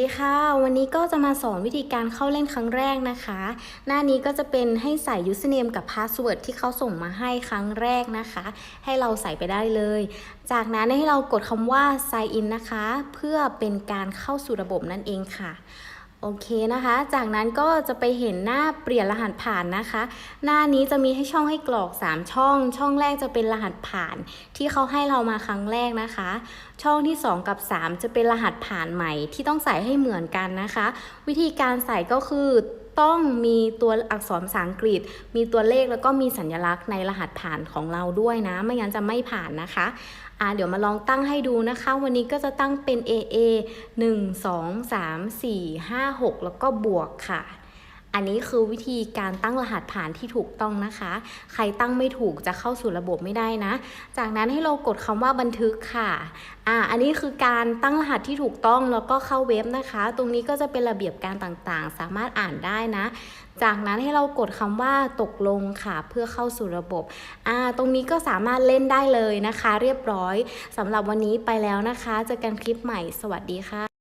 สวัสดีค่ะ วันนี้ก็จะมาสอนวิธีการเข้าเล่นครั้งแรกนะคะ หน้านี้ก็จะเป็นให้ใส่ username กับ password ที่เขาส่งมาให้ครั้งแรกนะคะ ให้เราใส่ไปได้เลย จากนั้นให้เรากดคำว่า sign in นะคะ เพื่อเป็นการเข้าสู่ระบบนั่นเองค่ะ โอเคนะคะ จากนั้นก็จะไปเห็นหน้าเปลี่ยนรหัสผ่านนะคะ หน้านี้จะมีให้ช่องให้กรอก 3 ช่อง ช่องแรกจะเป็นรหัสผ่าน ที่เขาให้เรามาครั้งแรกนะคะ ช่องที่ 2 กับ 3 จะเป็นรหัสผ่านใหม่ที่ต้องใส่ให้เหมือนกันนะคะ วิธีการใส่ก็คือ ต้องมีตัวอักษรภาษาอังกฤษ มีตัวเลขแล้วก็มีสัญลักษณ์ในรหัสผ่านของเราด้วยนะ ไม่งั้นจะไม่ผ่านนะคะอ่าเดี๋ยวมาลองตั้งให้ดูนะคะ วันนี้ก็จะตั้งเป็น AA 1 2 3 4 5 6 แล้วก็บวกค่ะ อันนี้คือวิธีการตั้งรหัสผ่านที่ถูกต้องนะคะ ใครตั้งไม่ถูกจะเข้าสู่ระบบไม่ได้นะ จากนั้นให้เรากดคำว่าบันทึกค่ะอ่าอันนี้คือการตั้งรหัสที่ถูกต้องแล้วก็เข้าเว็บนะคะ ตรงนี้ก็จะเป็นระเบียบการต่างๆ สามารถอ่านได้นะ จากนั้นให้เรากดคำว่าตกลงค่ะ เพื่อเข้าสู่ระบบอ่าตรงนี้ก็สามารถเล่นได้เลยนะคะ เรียบร้อยสำหรับวันนี้ไปแล้วนะคะเจอกันคลิปใหม่สวัสดีค่ะ